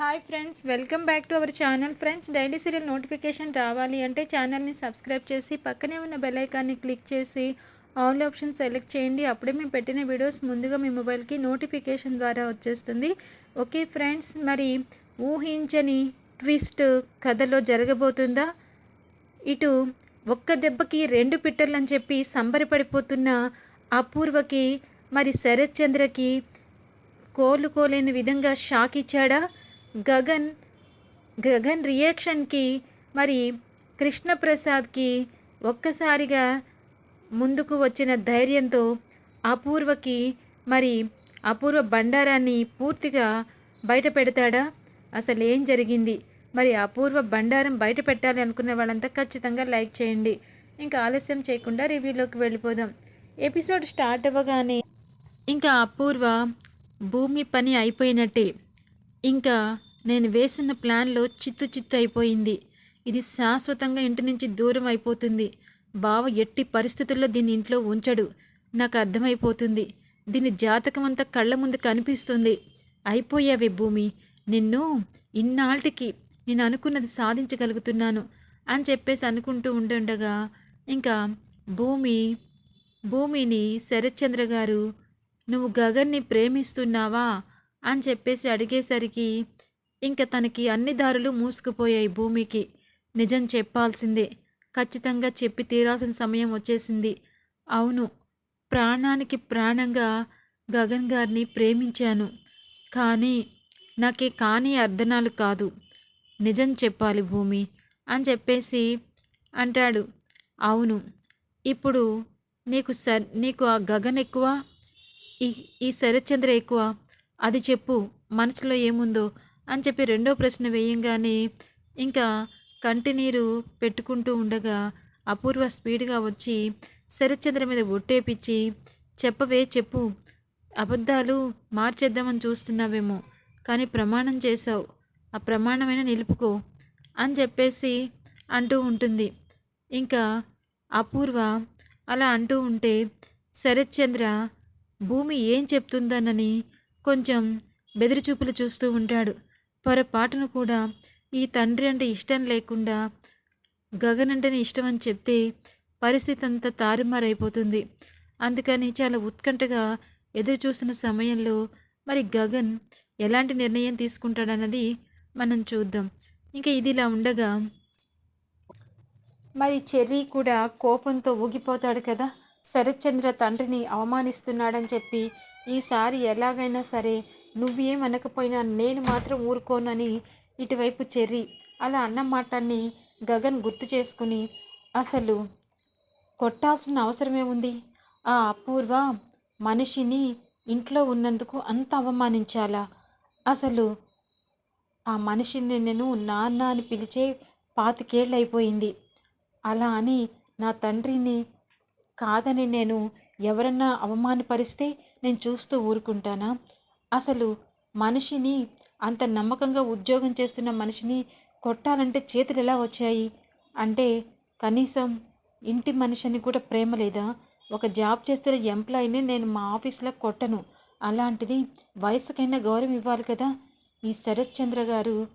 Hi friends welcome back to our channel. Friends daily serial notification రావాలి అంటే ఛానల్ని subscribe చేసి పక్కనే ఉన్న బెల్ ఐకాన్ని క్లిక్ చేసి ఆల్ ఆప్షన్ సెలెక్ట్ చేయండి. అప్పుడే మేము పెట్టిన వీడియోస్ ముందుగా మీ మొబైల్కి నోటిఫికేషన్ ద్వారా వచ్చేస్తుంది. ఓకే ఫ్రెండ్స్ మరి ఊహించని ట్విస్ట్ కథలో జరగబోతుందా? ఇటు ఒక్క దెబ్బకి రెండు పిట్టర్లు అని చెప్పి సంబరపడిపోతున్న అపూర్వకి మరి శరత్ చంద్రకి కోలుకోలేని విధంగా షాక్ ఇచ్చాడా? గగన్ గగన్ రియాక్షన్కి మరి కృష్ణప్రసాద్కి ఒక్కసారిగా ముందుకు వచ్చిన ధైర్యంతో అపూర్వకి మరి అపూర్వ బండారాన్ని పూర్తిగా బయట పెడతాడా? అసలు ఏం జరిగింది? మరి అపూర్వ బండారం బయట పెట్టాలి అనుకునే వాళ్ళంతా ఖచ్చితంగా లైక్ చేయండి. ఇంకా ఆలస్యం చేయకుండా రివ్యూలోకి వెళ్ళిపోదాం. ఎపిసోడ్ స్టార్ట్ అవ్వగానే ఇంకా అపూర్వ భూమి పని అయిపోయినట్టే. ఇంకా నేను వేసిన ప్లాన్లో చిత్తు చిత్తు అయిపోయింది. ఇది శాశ్వతంగా ఇంటి నుంచి దూరం అయిపోతుంది. బావ ఎట్టి పరిస్థితుల్లో దీన్ని ఇంట్లో ఉంచడు. నాకు అర్థమైపోతుంది. దీని జాతకం అంతా కళ్ళ ముందు కనిపిస్తుంది. అయిపోయావే భూమి. నిన్ను ఇన్నాళ్ళకి నేను అనుకున్నది సాధించగలుగుతున్నాను అని చెప్పేసి అనుకుంటూ ఉండుండగా ఇంకా భూమి భూమిని శరత్చంద్ర గారు నువ్వు గగన్ని ప్రేమిస్తున్నావా? అని చెప్పేసి అడిగేసరికి ఇంకా తనకి అన్ని దారులు మూసుకుపోయాయి భూమికి. నిజం చెప్పాల్సిందే. ఖచ్చితంగా చెప్పి తీరాల్సిన సమయం వచ్చేసింది. అవును ప్రాణానికి ప్రాణంగా గగన్ గారిని ప్రేమించాను. కానీ నాకే కానీ అర్ధనాలు కాదు. నిజం చెప్పాలి భూమి అని చెప్పేసి అంటాడు. అవును ఇప్పుడు నీకు సర్ నీకు ఆ గగన్ ఎక్కువ? ఈ ఈ శరత్చంద్ర ఎక్కువ? అది చెప్పు మనసులో ఏముందో అని చెప్పి రెండో ప్రశ్న వేయంగానే ఇంకా కంటినీరు పెట్టుకుంటూ ఉండగా అపూర్వ స్పీడ్గా వచ్చి శరత్చంద్ర మీద ఒట్టేపిచ్చి చెప్పవే చెప్పు అబద్ధాలు మార్చేద్దామని చూస్తున్నావేమో కానీ ప్రమాణం చేశావు ఆ ప్రమాణమైన నిలుపుకో అని చెప్పేసి అంటూ ఉంటుంది. ఇంకా అపూర్వ అలా అంటూ ఉంటే శరత్చంద్ర భూమి ఏం చెప్తుందనని కొంచెం బెదిరిచూపులు చూస్తూ ఉంటాడు. పొరపాటును కూడా ఈ తండ్రి అంటే ఇష్టం లేకుండా గగన్ అంటేనే ఇష్టం అని చెప్తే పరిస్థితి అంతా తారుమారైపోతుంది. అందుకని చాలా ఉత్కంఠగా ఎదురు చూసిన సమయంలో మరి గగన్ ఎలాంటి నిర్ణయం తీసుకుంటాడన్నది మనం చూద్దాం. ఇంకా ఇది ఇలా ఉండగా మరి చెర్రీ కూడా కోపంతో ఊగిపోతాడు కదా. శరత్చంద్ర తండ్రిని అవమానిస్తున్నాడని చెప్పి ఈసారి ఎలాగైనా సరే నువ్వేమనకపోయినా నేను మాత్రం ఊరుకోనని ఇటువైపు చెర్రి. అలా అన్న మాటని గగన్ గుర్తు చేసుకుని అసలు కొట్టాల్సిన అవసరమే ఉంది ఆ అపూర్వ మనిషిని ఇంట్లో ఉన్నందుకు అంత అవమానించాలా? అసలు ఆ మనిషిని నేను నాన్న అని పిలిచే పాతికేళ్ళు అయిపోయింది అలా అని నా తండ్రిని కాదని నేను ఎవరన్నా అవమానపరిస్తే నేను చూస్తూ ఊరుకుంటానా? అసలు మనిషిని అంత నమ్మకంగా ఉద్యోగం చేస్తున్న మనిషిని కొట్టాలంటే చేతులు ఎలా వచ్చాయి? అంటే కనీసం ఇంటి మనిషిని కూడా ప్రేమ లేదా? ఒక జాబ్ చేస్తున్న ఎంప్లాయీని నేను మా ఆఫీస్లో కొట్టను. అలాంటిది వయసుకైనా గౌరవం ఇవ్వాలి కదా? ఈ శరత్ చంద్ర గారు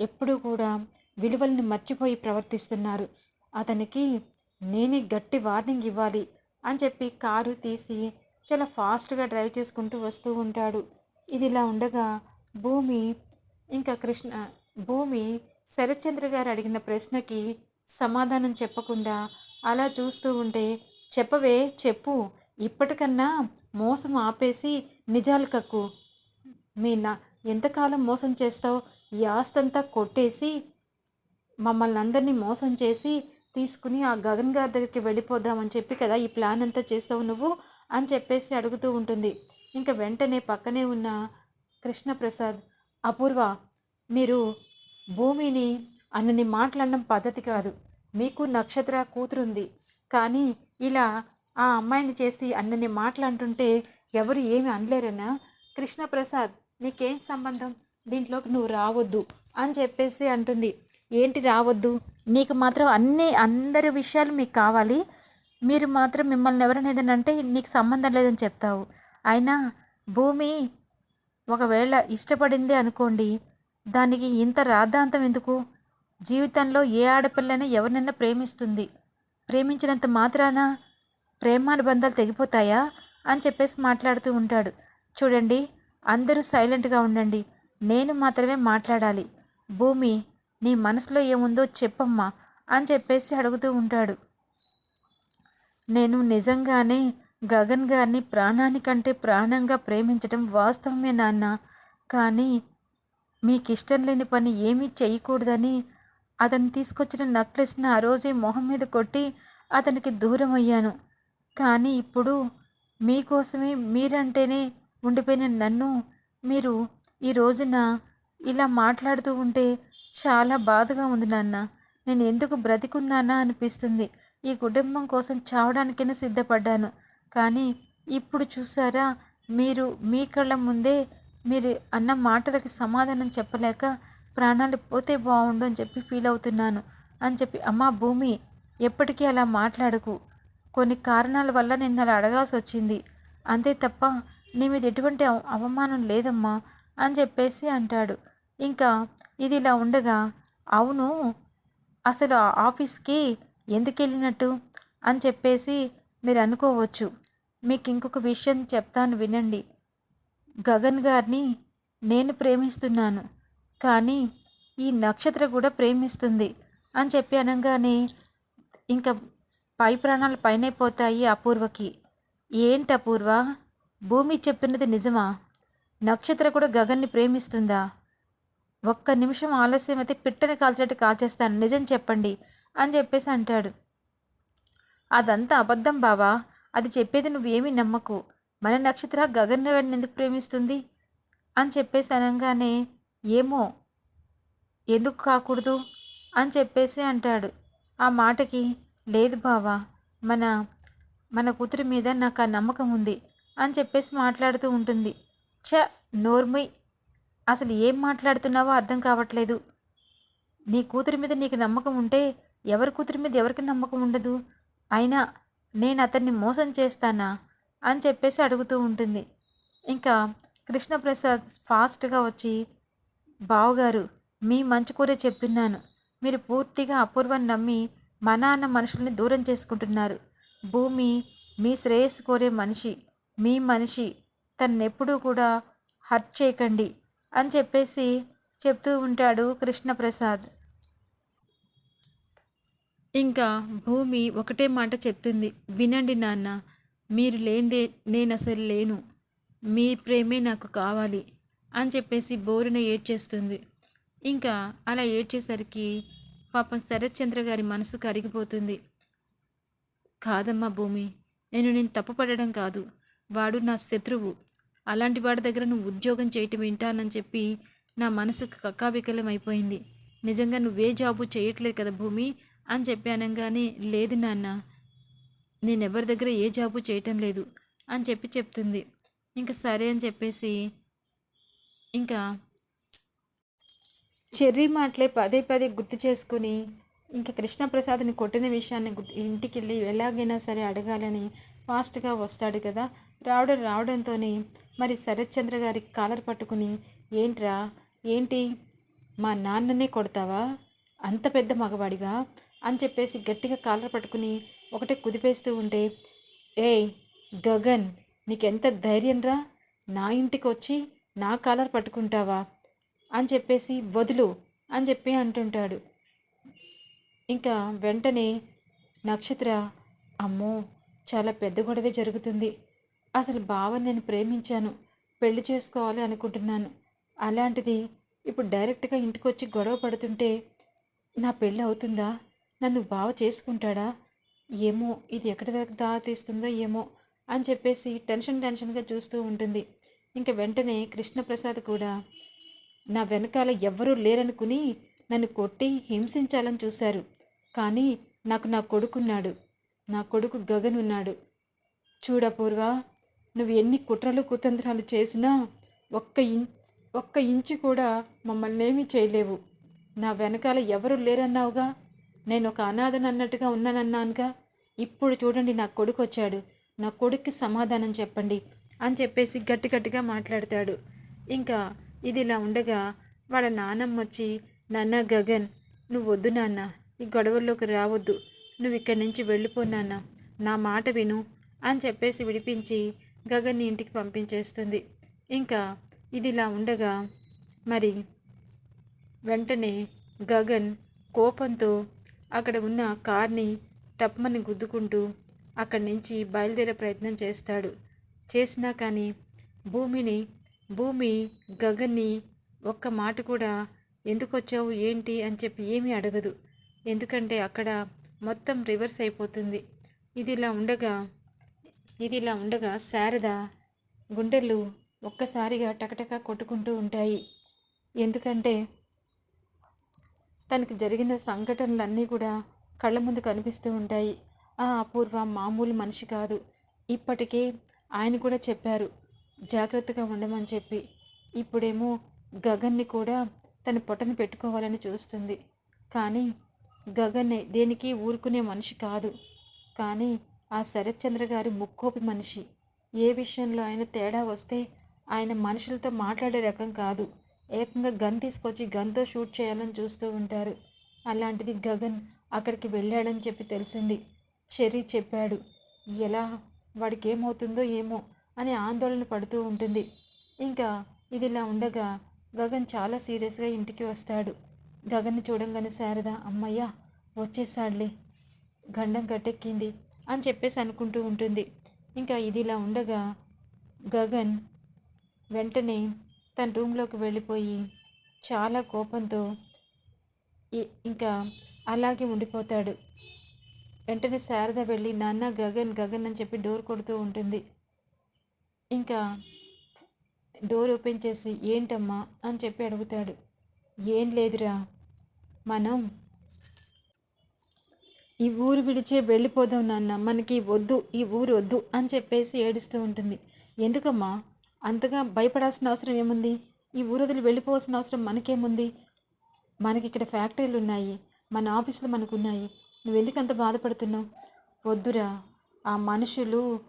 ఎప్పుడూ కూడా విలువల్ని మర్చిపోయి ప్రవర్తిస్తున్నారు. అతనికి నేనే గట్టి వార్నింగ్ ఇవ్వాలి అని చెప్పి కారు తీసి చాలా ఫాస్ట్గా డ్రైవ్ చేసుకుంటూ వస్తూ ఉంటాడు. ఇది ఇలా ఉండగా భూమి ఇంకా కృష్ణ భూమి శరత్చంద్ర గారు అడిగిన ప్రశ్నకి సమాధానం చెప్పకుండా అలా చూస్తూ ఉంటే చెప్పవే చెప్పు ఇప్పటికన్నా మోసం ఆపేసి నిజాలు కక్కు. మీ నా ఎంతకాలం మోసం చేస్తావు? ఈ ఆస్తంతా కొట్టేసి మమ్మల్ని అందరినీ మోసం చేసి తీసుకుని ఆ గగన్ గారి దగ్గరికి వెళ్ళిపోదామని చెప్పి కదా ఈ ప్లాన్ అంతా చేస్తావు నువ్వు? అని చెప్పేసి అడుగుతూ ఉంటుంది. ఇంకా వెంటనే పక్కనే ఉన్న కృష్ణప్రసాద్ అపూర్వ మీరు భూమిని అన్నని మాట్లాడడం పద్ధతి కాదు. మీకు నక్షత్ర కూతురుంది. కానీ ఇలా ఆ అమ్మాయిని చేసి అన్నని మాట్లాడుతుంటే ఎవరు ఏమి అనలేరనా కృష్ణప్రసాద్ నీకేం సంబంధం? దీంట్లోకి నువ్వు రావద్దు అని చెప్పేసి అంటుంది. ఏంటి రావద్దు? నీకు మాత్రం అన్ని అందరి విషయాలు మీకు కావాలి. మీరు మాత్రం మిమ్మల్ని ఎవరైనా ఏదైనా అంటే నీకు సంబంధం లేదని చెప్తావు. అయినా భూమి ఒకవేళ ఇష్టపడింది అనుకోండి దానికి ఇంత రాద్ధాంతం ఎందుకు? జీవితంలో ఏ ఆడపిల్లైనా ఎవరినైనా ప్రేమిస్తుంది. ప్రేమించినంత మాత్రాన ప్రేమానుబంధాలు తెగిపోతాయా అని చెప్పేసి మాట్లాడుతూ ఉంటాడు. చూడండి అందరూ సైలెంట్గా ఉండండి. నేను మాత్రమే మాట్లాడాలి. భూమి నీ మనసులో ఏముందో చెప్పమ్మా అని చెప్పేసి అడుగుతూ ఉంటాడు. నేను నిజంగానే గగన్ గారిని ప్రాణానికంటే ప్రాణంగా ప్రేమించడం వాస్తవమే నాన్న. కానీ మీకు ఇష్టం లేని పని ఏమీ చేయకూడదని అతను తీసుకొచ్చిన నెక్లెస్ని ఆ రోజే మొహం మీద కొట్టి అతనికి దూరం అయ్యాను కానీ ఇప్పుడు మీకోసమే మీరంటేనే ఉండిపోయిన నన్ను మీరు ఈ రోజున ఇలా మాట్లాడుతూ ఉంటే చాలా బాధగా ఉంది నాన్న. నేను ఎందుకు బ్రతికున్నానా అనిపిస్తుంది. ఈ కుటుంబం కోసం చావడానికైనా సిద్ధపడ్డాను. కానీ ఇప్పుడు చూసారా మీరు మీ కళ్ళ ముందే మీరు అన్న మాటలకి సమాధానం చెప్పలేక ప్రాణాలు పోతే బాగుండు అని చెప్పి ఫీల్ అవుతున్నాను అని చెప్పి అమ్మా భూమి ఎప్పటికీ అలా మాట్లాడకు. కొన్ని కారణాల వల్ల నిన్ను అలా అడగాల్సి వచ్చింది. అంతే తప్ప నీ మీద ఎటువంటి అవమానం లేదమ్మా అని చెప్పేసి అంటాడు. ఇంకా ఇది ఇలా ఉండగా అవును అసలు ఆఫీస్కి ఎందుకు వెళ్ళినట్టు అని చెప్పేసి మీరు అనుకోవచ్చు. మీకు ఇంకొక విషయం చెప్తాను వినండి. గగన్ గారిని నేను ప్రేమిస్తున్నాను. కానీ ఈ నక్షత్ర కూడా ప్రేమిస్తుంది అని చెప్పి అనగానే ఇంకా పై ప్రాణాలు పైనే పోతాయి అపూర్వకి. ఏంటి అపూర్వ? భూమి చెప్పినది నిజమా? నక్షత్ర కూడా గగన్ని ప్రేమిస్తుందా? ఒక్క నిమిషం ఆలస్యం అయితే పిట్టని కాల్చినట్టు కాల్చేస్తాను. నిజం చెప్పండి. అని చెప్పేసి అంటాడు. అదంతా అబద్ధం బావా. అది చెప్పేది నువ్వేమీ నమ్మకు. మన నక్షత్ర గగన్గాడిని ఎందుకు ప్రేమిస్తుంది? అని చెప్పేసి అనగానే ఏమో ఎందుకు కాకూడదు? అని చెప్పేసి అంటాడు. ఆ మాటకి లేదు బావా మన మన కూతురి మీద నాకు ఆ నమ్మకం ఉంది అని చెప్పేసి మాట్లాడుతూ ఉంటుంది. ఛ నోర్మై అసలు ఏం మాట్లాడుతున్నావో అర్థం కావట్లేదు. నీ కూతురి మీద నీకు నమ్మకం ఉంటే ఎవరి కూతురి మీద ఎవరికి నమ్మకం ఉండదు? అయినా నేను అతన్ని మోసం చేస్తానా? అని చెప్పేసి అడుగుతూ ఉంటుంది. ఇంకా కృష్ణప్రసాద్ ఫాస్ట్గా వచ్చి బావగారు మీ మంచి కూరే చెప్తున్నాను. మీరు పూర్తిగా అపూర్వం నమ్మి మా నాన్న మనుషుల్ని దూరం చేసుకుంటున్నారు. భూమి మీ శ్రేయస్సు కోరే మనిషి మీ మనిషి తన్నెప్పుడూ కూడా హర్ట్ చేయకండి అని చెప్పేసి చెప్తూ ఉంటాడు కృష్ణప్రసాద్. ఇంకా భూమి ఒకటే మాట చెప్తుంది. వినండి నాన్న మీరు లేనిదే నేను అసలు లేను. మీ ప్రేమే నాకు కావాలి అని చెప్పేసి బోరున ఏడ్చేస్తుంది. ఇంకా అలా ఏడ్చేసరికి పాపం శరత్చంద్ర గారి మనసు కరిగిపోతుంది. కాదమ్మా భూమి నేను నేను తప్పుపడడం కాదు. వాడు నా శత్రువు. అలాంటి వాడి దగ్గర నువ్వు ఉద్యోగం చేయటం వింటానని చెప్పి నా మనసుకు కక్కాబికలం అయిపోయింది. నిజంగా నువ్వే జాబు చేయట్లేదు కదా భూమి అని చెప్పి అనగానే లేదు నాన్న నేను ఎవరి దగ్గర ఏ జాబు చేయటం లేదు అని చెప్పి చెప్తుంది. ఇంకా సరే అని చెప్పేసి ఇంకా చెర్రీ మాటలే పదే పదే గుర్తు చేసుకుని ఇంకా కృష్ణప్రసాద్ని కొట్టిన విషయాన్ని గుర్తు ఇంటికి వెళ్ళి ఎలాగైనా సరే అడగాలని ఫాస్ట్గా వస్తాడు కదా. రావడం రావడంతో మరి శరత్చంద్ర గారి కాలర్ పట్టుకుని ఏంట్రా ఏంటి? మా నాన్ననే కొడతావా? అంత పెద్ద మగవాడివా? అని చెప్పేసి గట్టిగా కాలర్ పట్టుకుని ఒకటే కుదిపేస్తూ ఉంటే ఏయ్ గగన్ నీకెంత ధైర్యంరా? నా ఇంటికి వచ్చి నా కాలర్ పట్టుకుంటావా అని చెప్పేసి వదులు అని చెప్పి అంటుంటాడు. ఇంకా వెంటనే నక్షత్ర అమ్మో చాలా పెద్ద గొడవే జరుగుతుంది. అసలు బావ నేను ప్రేమించాను. పెళ్ళి చేసుకోవాలి అనుకుంటున్నాను. అలాంటిది ఇప్పుడు డైరెక్ట్గా ఇంటికి వచ్చి గొడవ పడుతుంటే నా పెళ్ళి అవుతుందా? నన్ను బావ చేసుకుంటాడా? ఏమో ఇది ఎక్కడి దాకా దాతీస్తుందో ఏమో అని చెప్పేసి టెన్షన్ టెన్షన్గా చూస్తూ ఉంటుంది. ఇంకా వెంటనే కృష్ణప్రసాద్ కూడా నా వెనకాల ఎవ్వరూ లేరనుకుని నన్ను కొట్టి హింసించాలని చూశారు. కానీ నాకు నా కొడుకున్నాడు. నా కొడుకు గగన్ ఉన్నాడు. చూడపూర్వ నువ్వు ఎన్ని కుట్రలు కుతంత్రాలు చేసినా ఒక్క ఇం ఒక్క ఇంచు కూడా మమ్మల్ని ఏమీ చేయలేవు. నా వెనకాల ఎవరు లేరన్నావుగా? నేను ఒక అనాథను అన్నట్టుగా ఉన్నానన్నానుగా. ఇప్పుడు చూడండి నా కొడుకు వచ్చాడు నా కొడుక్కి సమాధానం చెప్పండి అని చెప్పేసి గట్టి గట్టిగా మాట్లాడతాడు. ఇంకా ఇది ఇలా ఉండగా వాళ్ళ నానమ్మ వచ్చి నాన్న గగన్ నువ్వు వద్దు నాన్న. ఈ గొడవల్లోకి రావద్దు. నువ్వు ఇక్కడి నుంచి వెళ్ళిపో నాన్న. నా మాట విను అని చెప్పేసి విడిపించి గగన్ని ఇంటికి పంపించేస్తుంది. ఇంకా ఇది ఇలా ఉండగా మరి వెంటనే గగన్ కోపంతో అక్కడ ఉన్న కార్ని టప్మని గుద్దుకుంటూ అక్కడి నుంచి బయలుదేరే ప్రయత్నం చేస్తాడు. చేసినా కానీ భూమిని భూమి గగన్ని ఒక్క మాట కూడా ఎందుకు వచ్చావు? ఏంటి? అని చెప్పి ఏమీ అడగదు. ఎందుకంటే అక్కడ మొత్తం రివర్స్ అయిపోతుంది. ఇది ఇలా ఉండగా ఇది ఇలా ఉండగా శారద గుండెలు ఒక్కసారిగా టకటక కొట్టుకుంటూ ఉంటాయి. ఎందుకంటే తనకి జరిగిన సంఘటనలన్నీ కూడా కళ్ళ ముందు కనిపిస్తూ ఉంటాయి. ఆ అపూర్వ మామూలు మనిషి కాదు. ఇప్పటికే ఆయన కూడా చెప్పారు జాగ్రత్తగా ఉండమని చెప్పి. ఇప్పుడేమో గగన్ని కూడా తన పొట్టను పెట్టుకోవాలని చూస్తుంది. కానీ గగన్ దేనికి ఊరుకునే మనిషి కాదు. కానీ ఆ శరత్చంద్ర గారు ముక్కోపి మనిషి. ఏ విషయంలో ఆయన తేడా వస్తే ఆయన మనుషులతో మాట్లాడే రకం కాదు. ఏకంగా గన్ తీసుకొచ్చి గన్తో షూట్ చేయాలని చూస్తూ ఉంటారు. అలాంటిది గగన్ అక్కడికి వెళ్ళాడని చెప్పి తెలిసింది. చెర్రీ చెప్పాడు ఎలా? వాడికి ఏమవుతుందో ఏమో అని ఆందోళన పడుతూ ఉంటుంది. ఇంకా ఇది ఇలా ఉండగా గగన్ చాలా సీరియస్గా ఇంటికి వస్తాడు. గగన్ని చూడంగానే శారద అమ్మయ్య వచ్చేసాడులే గండం గట్టెక్కింది అని చెప్పేసి అనుకుంటూ ఉంటుంది. ఇంకా ఇది ఇలా ఉండగా గగన్ వెంటనే తన రూమ్లోకి వెళ్ళిపోయి చాలా కోపంతో ఇంకా అలాగే ఉండిపోతాడు. వెంటనే శారద వెళ్ళి నాన్న గగన్ గగన్ అని చెప్పి డోర్ కొడుతూ ఉంటుంది. ఇంకా డోర్ ఓపెన్ చేసి ఏంటమ్మా? అని చెప్పి అడుగుతాడు. ఏం లేదురా మనం ఈ ఊరు విడిచే వెళ్ళిపోదాం నాన్న మనకి వద్దు ఈ ఊరు వద్దు అని చెప్పేసి ఏడుస్తూ ఉంటుంది. ఎందుకమ్మా? అంతగా భయపడాల్సిన అవసరం ఏముంది? ఈ ఊరు వదిలి వెళ్ళిపోవాల్సిన అవసరం మనకేముంది? మనకి ఇక్కడ ఫ్యాక్టరీలు ఉన్నాయి మన ఆఫీసులు మనకు ఉన్నాయి నువ్వెందుకు అంత బాధపడుతున్నావు? వద్దురా. ఆ మనుషులు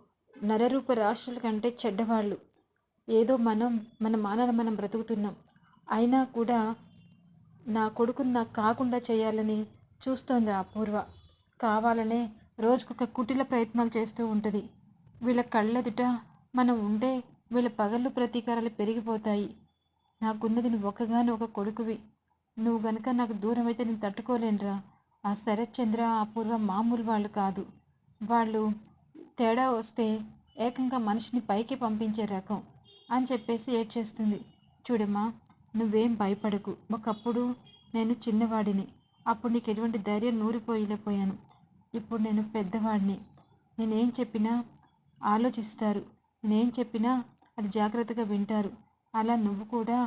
నరరూప రాష్ట్రాల కంటే చెడ్డవాళ్ళు. ఏదో మనం మన మానాన మనం బ్రతుకుతున్నాం. అయినా కూడా నా కొడుకును నాకు కాకుండా చేయాలని చూస్తోంది ఆ పూర్వ. కావాలనే రోజుకొక కుటిల ప్రయత్నాలు చేస్తూ ఉంటుంది. వీళ్ళ కళ్ళెదుట మనం ఉండే వీళ్ళ పగళ్ళు ప్రతీకారాలు పెరిగిపోతాయి. నాకున్నది నువ్వు ఒక్కగాని ఒక కొడుకువి. నువ్వు గనక నాకు దూరం అయితే నేను తట్టుకోలేనురా. ఆ శరత్చంద్ర అపూర్వ మామూలు వాళ్ళు కాదు. వాళ్ళు తేడా వస్తే ఏకంగా మనిషిని పైకి పంపించే రకం అని చెప్పేసి ఏడ్చేస్తుంది. చూడమ్మా నువ్వేం భయపడకు. ఒకప్పుడు నేను చిన్నవాడిని. అప్పుడు నీకు ఎటువంటి ధైర్యం నూరిపోయిలేపోయాను ఇప్పుడు నేను పెద్దవాడిని. నేనేం చెప్పినా ఆలోచిస్తారు. నేనేం చెప్పినా అది జాగ్రత్తగా వింటారు. అలా నువ్వు కూడా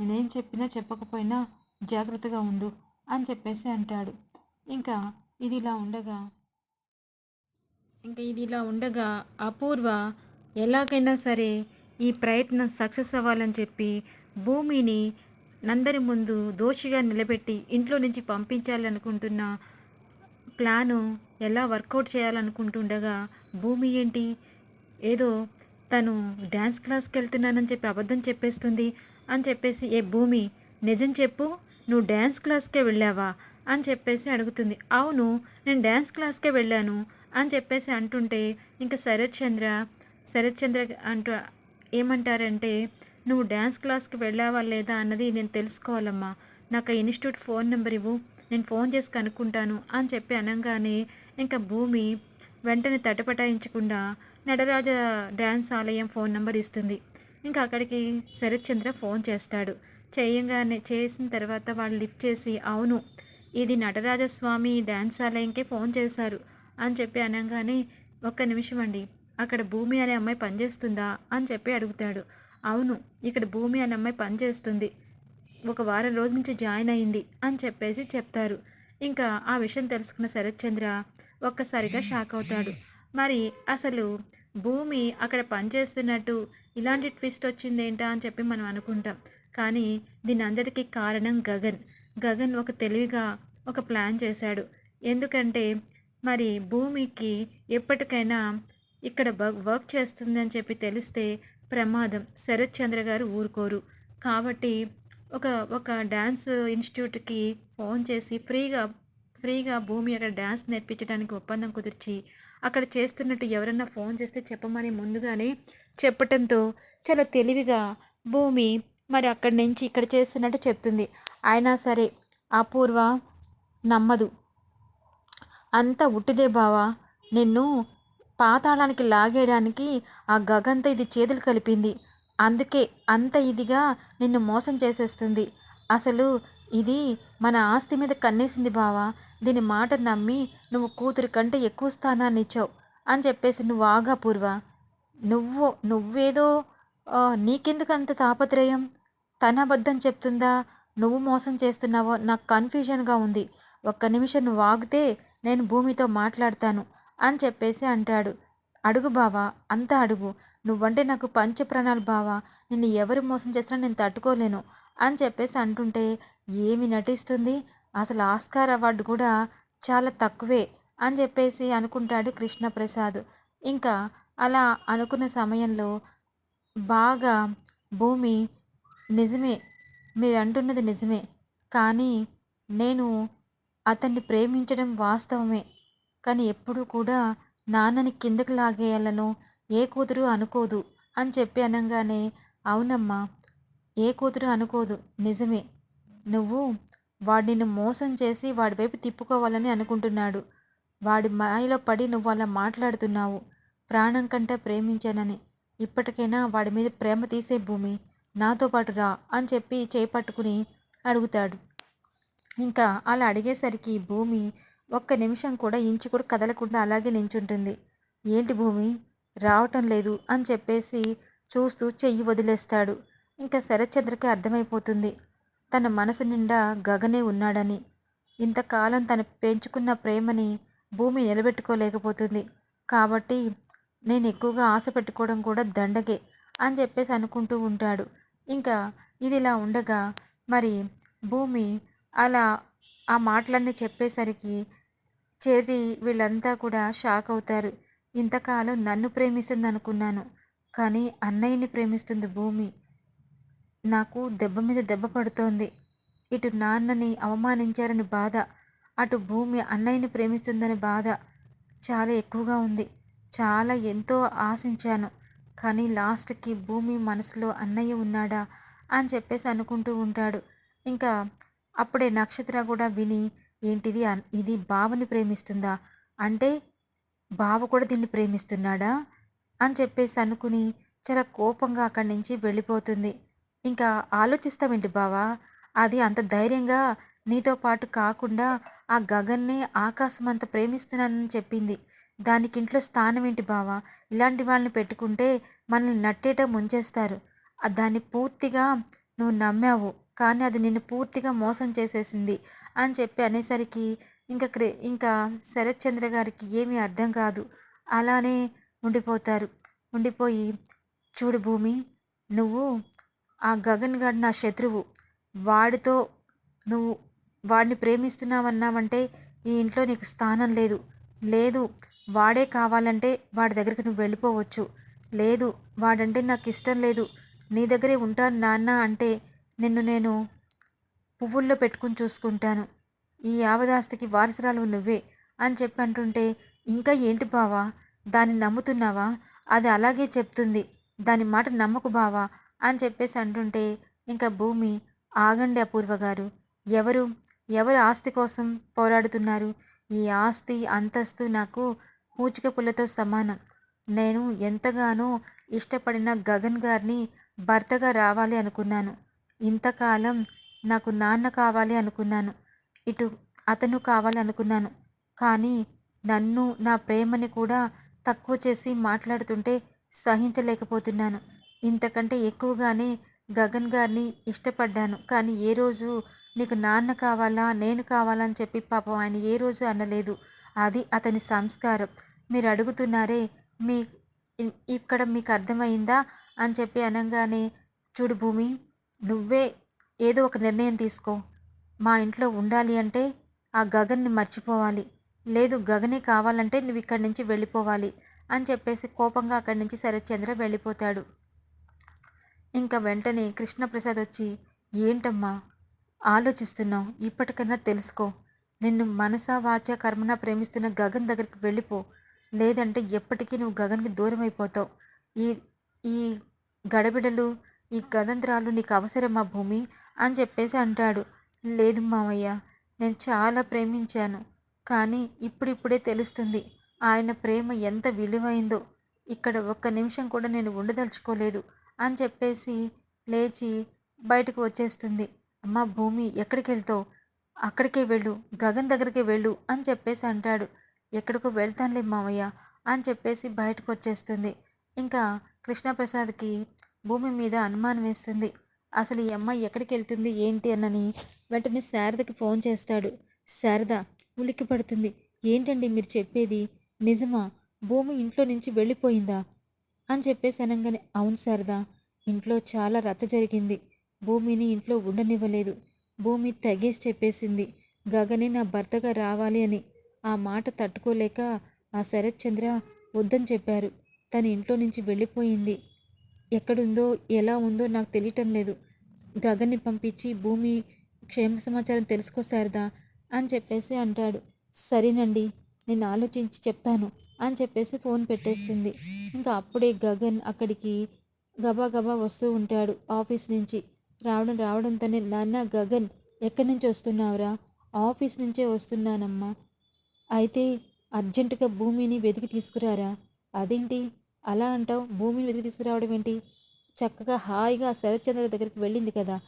నేనేం చెప్పినా చెప్పకపోయినా జాగ్రత్తగా ఉండు అని చెప్పేసి అంటాడు. ఇంకా ఇది ఇలా ఉండగా ఇంకా ఇది ఇలా ఉండగా అపూర్వ ఎలాగైనా సరే ఈ ప్రయత్నం సక్సెస్ అవ్వాలని చెప్పి భూమిని నందరి ముందు దోషిగా నిలబెట్టి ఇంట్లో నుంచి పంపించాలనుకుంటున్న ప్లాను ఎలా వర్కౌట్ చేయాలనుకుంటుండగా భూమి ఏంటి? ఏదో తను డ్యాన్స్ క్లాస్కి వెళ్తున్నానని చెప్పి అబద్ధం చెప్పేస్తుంది అని చెప్పేసి ఏ భూమి నిజం చెప్పు నువ్వు డ్యాన్స్ క్లాస్కే వెళ్ళావా? అని చెప్పేసి అడుగుతుంది. అవును నేను డ్యాన్స్ క్లాస్కే వెళ్ళాను అని చెప్పేసి అంటుంటే ఇంకా శరత్ చంద్ర శరత్ చంద్ర అంటూ ఏమంటారంటే నువ్వు డ్యాన్స్ క్లాస్కి వెళ్ళావా లేదా అన్నది నేను తెలుసుకోవాలమ్మా. నాకు ఆ ఇన్స్టిట్యూట్ ఫోన్ నెంబర్ ఇవ్వు నేను ఫోన్ చేసి కనుక్కుంటాను అని చెప్పి అనగానే ఇంకా భూమి వెంటనే తటపటాయించకుండా నటరాజ డ్యాన్స్ ఆలయం ఫోన్ నెంబర్ ఇస్తుంది. ఇంకా అక్కడికి శరత్ చంద్ర ఫోన్ చేస్తాడు. చేయంగానే చేసిన తర్వాత వాళ్ళు లిఫ్ట్ చేసి అవును ఇది నటరాజస్వామి డ్యాన్స్ ఆలయంకే ఫోన్ చేశారు అని చెప్పి అనగానే ఒక్క నిమిషం అండి అక్కడ భూమి అనే అమ్మాయి పనిచేస్తుందా? అని చెప్పి అడుగుతాడు. అవును ఇక్కడ భూమి అనే అమ్మాయి పనిచేస్తుంది. ఒక వారం రోజు నుంచి జాయిన్ అయింది అని చెప్పేసి చెప్తారు. ఇంకా ఆ విషయం తెలుసుకున్న శరత్చంద్ర ఒక్కసారిగా షాక్ అవుతాడు. మరి అసలు భూమి అక్కడ పనిచేస్తున్నట్టు ఇలాంటి ట్విస్ట్ వచ్చింది ఏంటా అని చెప్పి మనం అనుకుంటాం. కానీ దీని అందరికీ కారణం గగన్. గగన్ ఒక తెలివిగా ఒక ప్లాన్ చేశాడు. ఎందుకంటే మరి భూమికి ఎప్పటికైనా ఇక్కడ వర్క్ చేస్తుంది అని చెప్పి తెలిస్తే ప్రమాదం. శరత్ చంద్ర గారు ఊరుకోరు. కాబట్టి ఒక ఒక డ్యాన్స్ ఇన్స్టిట్యూట్కి ఫోన్ చేసి ఫ్రీగా ఫ్రీగా భూమి అక్కడ డ్యాన్స్ నేర్పించడానికి ఒప్పందం కుదిర్చి అక్కడ చేస్తున్నట్టు ఎవరన్నా ఫోన్ చేస్తే చెప్పమని ముందుగానే చెప్పటంతో చాలా తెలివిగా భూమి మరి అక్కడి నుంచి ఇక్కడ చేస్తున్నట్టు చెప్తుంది. అయినా సరే అపూర్వ నమ్మదు. అంత ఉట్టిదే బావా. నిన్ను పాతాళానికి లాగేయడానికి ఆ గగంతో ఇది చేతులు కలిపింది. అందుకే అంత ఇదిగా నిన్ను మోసం చేసేస్తుంది. అసలు ఇది మన ఆస్తి మీద కన్నేసింది బావా. దీని మాట నమ్మి నువ్వు కూతురు కంటే ఎక్కువ స్థానాన్ని ఇచ్చావు అని చెప్పేసి నువ్వు ఆగా పూర్వ. నువ్వు నువ్వేదో నీకెందుకు అంత తాపత్రయం? తన అబద్ధం చెప్తుందా? నువ్వు మోసం చేస్తున్నావో? నాకు కన్ఫ్యూజన్గా ఉంది. ఒక్క నిమిషం నువ్వు ఆగితే నేను భూమితో మాట్లాడతాను అని చెప్పేసి అంటాడు. అడుగు బావా అంత అడుగు. నువ్వంటే నాకు పంచ ప్రాణాలు బావా. నిన్ను ఎవరు మోసం చేసినా నేను తట్టుకోలేను అని చెప్పేసి అంటుంటే ఏమి నటిస్తుంది? అసలు ఆస్కార్ అవార్డు కూడా చాలా తక్కువే అని చెప్పేసి అనుకుంటాడు కృష్ణప్రసాద్. ఇంకా అలా అనుకున్న సమయంలో బాగా భూమి నిజమే మీరు అంటున్నది నిజమే. కానీ నేను అతన్ని ప్రేమించడం వాస్తవమే. కానీ ఎప్పుడూ కూడా నాన్నని కిందకి లాగేయాలను ఏ కూతురు అనుకోదు అని చెప్పి అనగానే అవునమ్మా ఏ కూతురు అనుకోదు నిజమే. నువ్వు వాడిని మోసం చేసి వాడి వైపు తిప్పుకోవాలని అనుకుంటున్నాడు. వాడి మాయలో పడి నువ్వు అలా మాట్లాడుతున్నావు. ప్రాణం కంటే ప్రేమించానని. ఇప్పటికైనా వాడి మీద ప్రేమ తీసే భూమి నాతో పాటు రా అని చెప్పి చేపట్టుకుని అడుగుతాడు. ఇంకా అలా అడిగేసరికి భూమి ఒక్క నిమిషం కూడా ఇంచు కూడా కదలకుండా అలాగే నించుంటుంది. ఏంటి భూమి? రావటం లేదు అని చెప్పేసి చూస్తూ చెయ్యి వదిలేస్తాడు. ఇంకా శరత్చంద్రకి అర్థమైపోతుంది. తన మనసు నిండా గగనే ఉన్నాడని. ఇంతకాలం తను పెంచుకున్న ప్రేమని భూమి నిలబెట్టుకోలేకపోతుంది. కాబట్టి నేను ఎక్కువగా ఆశ పెట్టుకోవడం కూడా దండగే అని చెప్పేసి అనుకుంటూ ఉంటాడు. ఇంకా ఇది ఇలా ఉండగా మరి భూమి అలా ఆ మాటలన్నీ చెప్పేసరికి చెర్రీ వీళ్ళంతా కూడా షాక్ అవుతారు. ఇంతకాలం నన్ను ప్రేమిస్తుంది అనుకున్నాను కానీ అన్నయ్యని ప్రేమిస్తుంది భూమి. నాకు దెబ్బ మీద దెబ్బ పడుతోంది. ఇటు నాన్నని అవమానించారని బాధ అటు భూమి అన్నయ్యని ప్రేమిస్తుందని బాధ చాలా ఎక్కువగా ఉంది. చాలా ఎంతో ఆశించాను కానీ లాస్ట్కి భూమి మనసులో అన్నయ్య ఉన్నాడా అని చెప్పేసి అనుకుంటూ ఉంటాడు. ఇంకా అప్పుడే నక్షత్ర కూడా విని ఏంటిది ఇది బావని ప్రేమిస్తుందా? అంటే బావ కూడా దీన్ని ప్రేమిస్తున్నాడా? అని చెప్పేసి అనుకుని చాలా కోపంగా అక్కడి నుంచి వెళ్ళిపోతుంది. ఇంకా ఆలోచిస్తామేంటి బావా? అది అంత ధైర్యంగా నీతో పాటు కాకుండా ఆ గగన్ని ఆకాశం అంత ప్రేమిస్తున్నానని చెప్పింది. దానికి ఇంట్లో స్థానం ఏంటి బావా? ఇలాంటి వాళ్ళని పెట్టుకుంటే మనల్ని నట్టేట ముంచేస్తారు. దాన్ని పూర్తిగా నువ్వు నమ్మావు. కానీ అది నిన్ను పూర్తిగా మోసం చేసేసింది అని చెప్పి అనేసరికి ఇంకా క్రి ఇంకా శరత్ చంద్ర గారికి ఏమీ అర్థం కాదు. అలానే ఉండిపోతారు. ఉండిపోయి చూడు భూమి నువ్వు ఆ గగన్ గడ్ నా శత్రువు. వాడితో నువ్వు వాడిని ప్రేమిస్తున్నావన్నావంటే ఈ ఇంట్లో నీకు స్థానం లేదు. లేదు వాడే కావాలంటే వాడి దగ్గరికి నువ్వు వెళ్ళిపోవచ్చు. లేదు వాడంటే నాకు ఇష్టం లేదు. నీ దగ్గరే ఉంటాను నాన్న అంటే నిన్ను నేను పువ్వుల్లో పెట్టుకుని చూసుకుంటాను. ఈ యావదాస్తికి వారసురాలు నువ్వే అని చెప్పి అంటుంటే ఇంకా ఏంటి బావా? దాన్ని నమ్ముతున్నావా? అది అలాగే చెప్తుంది. దాని మాట నమ్మకు బావా? అని చెప్పేసి అంటుంటే ఇంకా భూమి ఆగండి అపూర్వ గారు. ఎవరు? ఎవరు ఆస్తి కోసం పోరాడుతున్నారు? ఈ ఆస్తి అంతస్తు నాకు పూచిక పుల్లతో సమానం. నేను ఎంతగానో ఇష్టపడిన గగన్ గారిని భర్తగా రావాలి అనుకున్నాను. ఇంతకాలం నాకు నాన్న కావాలి అనుకున్నాను. ఇటు అతను కావాలి అనుకున్నాను కానీ నన్ను నా ప్రేమని కూడా తక్కువ చేసి మాట్లాడుతుంటే సహించలేకపోతున్నాను. ఇంతకంటే ఎక్కువగానే గగన్ గారిని ఇష్టపడ్డాను. కానీ ఏ రోజు నీకు నాన్న కావాలా నేను కావాలని చెప్పి పాపం ఆయన ఏ రోజు అనలేదు. అది అతని సంస్కారం. మీరు అడుగుతున్నారే మీ ఇక్కడ మీకు అర్థమైందా అని చెప్పి అనగానే చూడు భూమి నువ్వే ఏదో ఒక నిర్ణయం తీసుకో. మా ఇంట్లో ఉండాలి అంటే ఆ గగన్ని మర్చిపోవాలి. లేదు గగనే కావాలంటే నువ్వు ఇక్కడి నుంచి వెళ్ళిపోవాలి అని చెప్పేసి కోపంగా అక్కడి నుంచి శరత్చంద్ర వెళ్ళిపోతాడు. ఇంకా వెంటనే కృష్ణప్రసాద్ వచ్చి ఏంటమ్మా ఆలోచిస్తున్నావు? ఇప్పటికన్నా తెలుసుకో. నిన్ను మనసా వాచ కర్మన ప్రేమిస్తున్న గగన్ దగ్గరికి వెళ్ళిపో. లేదంటే ఎప్పటికీ నువ్వు గగన్కి దూరం అయిపోతావు ఈ ఈ గడబిడలు ఈ గతంత్రాలు నీకు అవసరమా భూమి? అని చెప్పేసి అంటాడు. లేదు మామయ్య నేను చాలా ప్రేమించాను కానీ ఇప్పుడిప్పుడే తెలుస్తుంది ఆయన ప్రేమ ఎంత విలువైందో. ఇక్కడ ఒక్క నిమిషం కూడా నేను ఉండదలుచుకోలేదు అని చెప్పేసి లేచి బయటకు వచ్చేస్తుంది. అమ్మ భూమి ఎక్కడికి వెళ్తావు? అక్కడికే వెళ్ళు గగన్ దగ్గరికి వెళ్ళు అని చెప్పేసి అంటాడు. ఎక్కడికో వెళ్తానులే మామయ్య అని చెప్పేసి బయటకు వచ్చేస్తుంది. ఇంకా కృష్ణప్రసాద్కి భూమి మీద అనుమానం వేస్తుంది. అసలు ఈ అమ్మాయి ఎక్కడికి వెళ్తుంది? ఏంటి? అన్నని వెంటనే శారదకి ఫోన్ చేస్తాడు. శారద ఉలిక్కి పడుతుంది. ఏంటండి మీరు చెప్పేది? నిజమా? భూమి ఇంట్లో నుంచి వెళ్ళిపోయిందా? అని చెప్పేసి అనగానే అవును శారద ఇంట్లో చాలా రచ్చ జరిగింది. భూమిని ఇంట్లో ఉండనివ్వలేదు. భూమి తగేసి చెప్పేసింది. గగనే నా భర్తగా రావాలి అని. ఆ మాట తట్టుకోలేక ఆ శరత్ చంద్ర వద్దని చెప్పారు. తన ఇంట్లో నుంచి వెళ్ళిపోయింది. ఎక్కడుందో ఎలా ఉందో నాకు తెలియటం లేదు. గగన్ని పంపించి భూమి క్షేమ సమాచారం తెలుసుకో శారదా అని చెప్పేసి అంటాడు. సరేనండి నేను ఆలోచించి చెప్తాను అని చెప్పేసి ఫోన్ పెట్టేస్తుంది. ఇంకా అప్పుడే గగన్ అక్కడికి గబా గబా వస్తూ ఉంటాడు ఆఫీస్ నుంచి. రావడం రావడంతోనే నాన్న గగన్ ఎక్కడి నుంచి వస్తున్నావురా? ఆఫీస్ నుంచే వస్తున్నానమ్మా. అయితే అర్జెంటుగా భూమిని వెతికి తీసుకురారా? అదేంటి? అలా అంటావు? భూమిని వెతికి తీసుకురావడం ఏంటి? చక్కగా హాయిగా శరత్చంద్ర దగ్గరికి వెళ్ళింది కదా.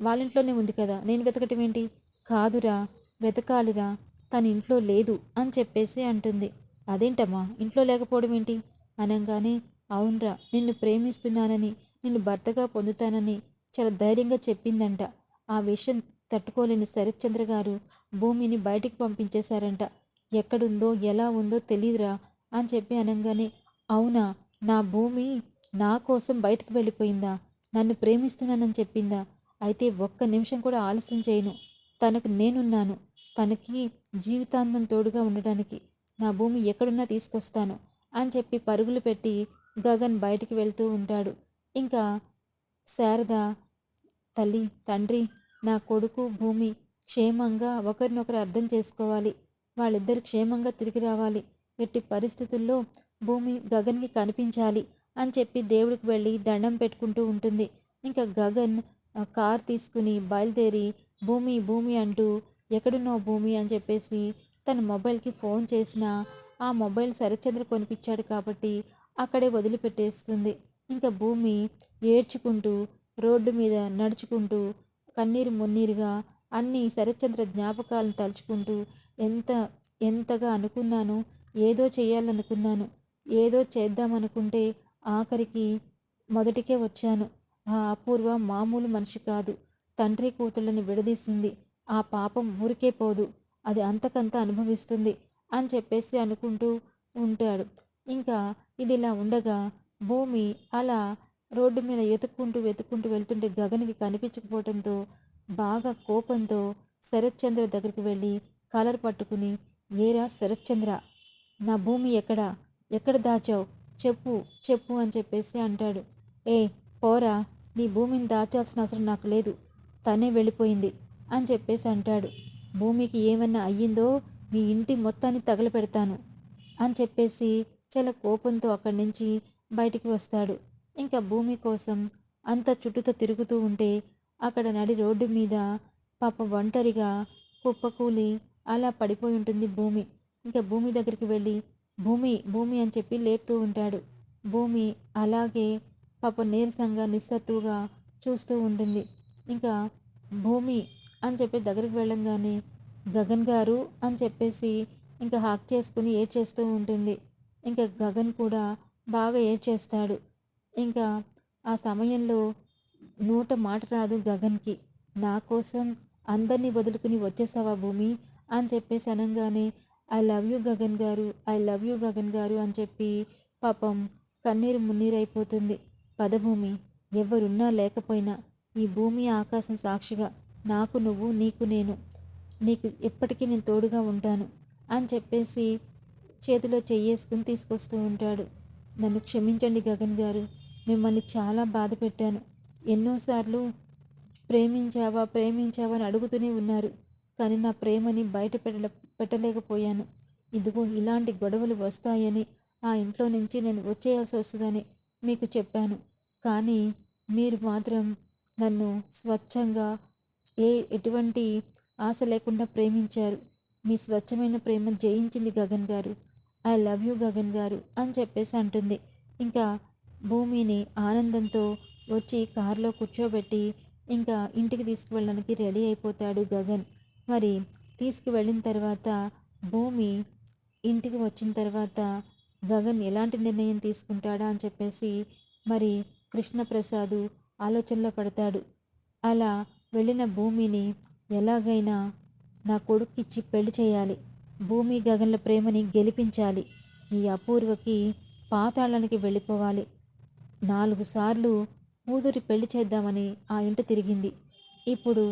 వాళ్ళ ఇంట్లోనే ఉంది కదా. నేను వెతకటం ఏంటి? కాదురా వెతకాలిరా. తన ఇంట్లో లేదు అని చెప్పేసి అంటుంది. అదేంటమ్మా? ఇంట్లో లేకపోవడం ఏంటి? అనగానే అవునరా నిన్ను ప్రేమిస్తున్నానని నిన్ను భర్తగా పొందుతానని చాలా ధైర్యంగా చెప్పిందంట. ఆ విషయం తట్టుకోలేని శరత్చంద్ర గారు భూమిని బయటికి పంపించేశారంట. ఎక్కడుందో ఎలా ఉందో తెలియదురా అని చెప్పి అనగానే అవునా? నా భూమి నా కోసం బయటకు వెళ్ళిపోయిందా? నన్ను ప్రేమిస్తున్నానని చెప్పిందా? అయితే ఒక్క నిమిషం కూడా ఆలస్యం చేయను. తనకు నేనున్నాను. తనకి జీవితాంతం తోడుగా ఉండడానికి నా భూమి ఎక్కడున్నా తీసుకొస్తాను అని చెప్పి పరుగులు పెట్టి గగన్ బయటికి వెళ్తూ ఉంటాడు. ఇంకా శారద తల్లి తండ్రి నా కొడుకు భూమి క్షేమంగా ఒకరినొకరు అర్థం చేసుకోవాలి. వాళ్ళిద్దరు క్షేమంగా తిరిగి రావాలి. ఎట్టి పరిస్థితుల్లో భూమి గగన్కి కనిపించాలి అని చెప్పి దేవుడికి వెళ్ళి దండం పెట్టుకుంటూ ఉంటుంది. ఇంకా గగన్ కార్ తీసుకుని బయలుదేరి భూమి భూమి అంటూ ఎక్కడున్నో భూమి అని చెప్పేసి తన మొబైల్కి ఫోన్ చేసిన ఆ మొబైల్ శరత్చంద్ర కొనిపించాడు కాబట్టి అక్కడే వదిలిపెట్టేస్తుంది. ఇంకా భూమి ఏడ్చుకుంటూ రోడ్డు మీద నడుచుకుంటూ కన్నీరు మున్నీరుగా అన్ని శరత్చంద్ర జ్ఞాపకాలను తలుచుకుంటూ ఎంత ఎంతగా అనుకున్నాను ఏదో చేయాలనుకున్నాను. ఏదో చేద్దామనుకుంటే ఆఖరికి మొదటికే వచ్చాను. ఆ అపూర్వ మామూలు మనిషి కాదు. తండ్రి కూతుళ్ళని విడదీసింది. ఆ పాపం ఊరికే పోదు. అది అంతకంత అనుభవిస్తుంది అని చెప్పేసి అనుకుంటూ ఉంటాడు. ఇంకా ఇది ఇలా ఉండగా భూమి అలా రోడ్డు మీద వెతుక్కుంటూ వెతుక్కుంటూ వెళ్తుంటే గగన్కి కనిపించకపోవడంతో బాగా కోపంతో శరత్చంద్ర దగ్గరికి వెళ్ళి కలర్ పట్టుకుని ఏరా శరత్చంద్ర నా భూమి ఎక్కడ? ఎక్కడ దాచావు? చెప్పు చెప్పు అని చెప్పేసి అంటాడు. ఏ పోరా నీ భూమిని దాచాల్సిన అవసరం నాకు లేదు. తనే వెళ్ళిపోయింది అని చెప్పేసి అంటాడు. భూమికి ఏమన్నా అయ్యిందో మీ ఇంటి మొత్తాన్ని తగలపెడతాను అని చెప్పేసి చాలా కోపంతో అక్కడి నుంచి బయటికి వస్తాడు. ఇంకా భూమి కోసం అంత చుట్టూతో తిరుగుతూ ఉంటే అక్కడ నడి రోడ్డు మీద పాప ఒంటరిగా కుప్పకూలి అలా పడిపోయి ఉంటుంది భూమి. ఇంకా భూమి దగ్గరికి వెళ్ళి భూమి భూమి అని చెప్పి లేపుతూ ఉంటాడు. భూమి అలాగే పాప నీరసంగా నిస్సత్తుగా చూస్తూ ఉంటుంది. ఇంకా భూమి అని చెప్పి దగ్గరికి వెళ్ళంగానే గగన్ గారు అని చెప్పేసి ఇంకా హాక్ చేసుకుని ఏడ్చేస్తూ ఉంటుంది. ఇంకా గగన్ కూడా బాగా ఏడ్చేస్తాడు. ఇంకా ఆ సమయంలో నూట మాట రాదు గగన్కి. నా కోసం అందరినీ వదులుకుని వచ్చేసావా భూమి? అని చెప్పేసి అనగానే ఐ లవ్ యూ గగన్ గారు ఐ లవ్ యూ గగన్ గారు అని చెప్పి పాపం కన్నీరు మున్నీరైపోతుంది పదభూమి ఎవరున్నా లేకపోయినా ఈ భూమి ఆకాశం సాక్షిగా నాకు నువ్వు నీకు నేను నీకు ఎప్పటికీ నేను తోడుగా ఉంటాను అని చెప్పేసి చేతిలో చెయ్యేసుకుని తీసుకొస్తూ ఉంటాడు. నన్ను క్షమించండి గగన్ గారు మిమ్మల్ని చాలా బాధ పెట్టాను. ఎన్నోసార్లు ప్రేమించావా ప్రేమించావా అని అడుగుతూనే ఉన్నారు. కానీ నా ప్రేమని బయట పెట్టలేకపోయాను. ఇదిగో ఇలాంటి గొడవలు వస్తాయని ఆ ఇంట్లో నుంచి నేను వచ్చేయాల్సి వస్తుందని మీకు చెప్పాను. కానీ మీరు మాత్రం నన్ను స్వచ్ఛంగా ఏ ఎటువంటి ఆశ లేకుండా ప్రేమించారు. మీ స్వచ్ఛమైన ప్రేమ జయించింది గగన్ గారు. ఐ లవ్ యూ గగన్ గారు అని చెప్పేసి అంటుంది. ఇంకా భూమిని ఆనందంతో వచ్చి కారులో కూర్చోబెట్టి ఇంకా ఇంటికి తీసుకువెళ్ళడానికి రెడీ అయిపోతాడు గగన్. మరి తీసుకువెళ్ళిన తర్వాత భూమి ఇంటికి వచ్చిన తర్వాత గగన్ ఎలాంటి నిర్ణయం తీసుకుంటాడా అని చెప్పేసి మరి కృష్ణప్రసాద్ ఆలోచనలో పడతాడు. అలా వెళ్ళిన భూమిని ఎలాగైనా నా కొడుక్కిచ్చి పెళ్ళి చేయాలి. భూమి గగన్ల ప్రేమని గెలిపించాలి. ఈ అపూర్వకి పాతాళానికి వెళ్ళిపోవాలి. నాలుగు సార్లు కూతురి పెళ్ళి చేద్దామని ఆ ఇంట తిరిగింది. ఇప్పుడు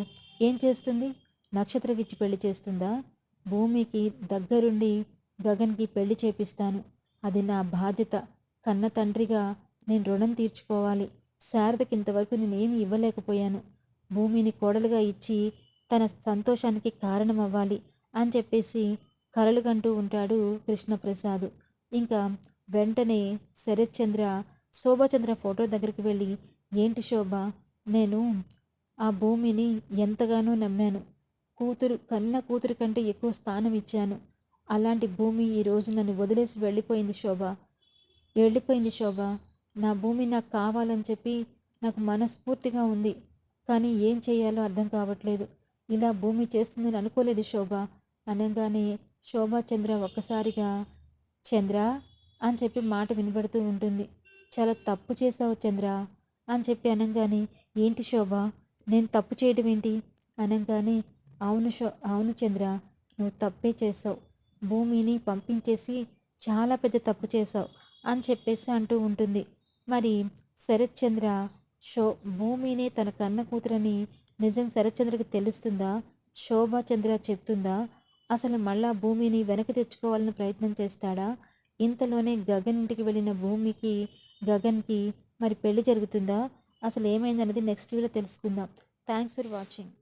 ఏం చేస్తుంది? నక్షత్రకిచ్చి పెళ్ళి చేస్తుందా? భూమికి దగ్గరుండి గగన్కి పెళ్ళి చేపిస్తాను. అది నా బాధ్యత. కన్న తండ్రిగా నేను రుణం తీర్చుకోవాలి. శారదకి ఇంతవరకు నేనేమి ఇవ్వలేకపోయాను. భూమిని కోడలుగా ఇచ్చి తన సంతోషానికి కారణమవ్వాలి అని చెప్పేసి కలలుగంటూ ఉంటాడు కృష్ణప్రసాద్. ఇంకా వెంటనే శరత్చంద్ర శోభాచంద్ర ఫోటో దగ్గరికి వెళ్ళి ఏంటి శోభ? నేను ఆ భూమిని ఎంతగానో నమ్మాను. కూతురు కన్న కూతురు కంటే ఎక్కువ స్థానం ఇచ్చాను. అలాంటి భూమి ఈరోజు నన్ను వదిలేసి వెళ్ళిపోయింది శోభ. వెళ్ళిపోయింది శోభ. నా భూమి నాకు కావాలని చెప్పి నాకు మనస్ఫూర్తిగా ఉంది. కానీ ఏం చేయాలో అర్థం కావట్లేదు. ఇలా భూమి చేస్తుందని అనుకోలేదు శోభ. అనగానే శోభ చంద్ర ఒక్కసారిగా చంద్ర అని చెప్పి మాట వినబడుతూ ఉంటుంది. చాలా తప్పు చేసావు చంద్ర అని చెప్పి అనగానే ఏంటి శోభ? నేను తప్పు చేయడం ఏంటి? అనగానే అవును షో అవును చంద్ర నువ్వు తప్పే చేసావు. భూమిని పంపించేసి చాలా పెద్ద తప్పు చేసావు అని చెప్పేసి అంటూ ఉంటుంది. మరి శరత్చంద్ర షో భూమిని తన కన్న కూతురని నిజం శరత్చంద్రకి తెలుస్తుందా? శోభాచంద్ర చెప్తుందా? అసలు మళ్ళా భూమిని వెనక్కి తెచ్చుకోవాలని ప్రయత్నం చేస్తాడా? ఇంతలోనే గగన్ ఇంటికి వెళ్ళిన భూమికి గగన్కి మరి పెళ్ళి జరుగుతుందా? అసలు ఏమైందన్నది నెక్స్ట్ వీడియో తెలుసుకుందాం. Thanks for watching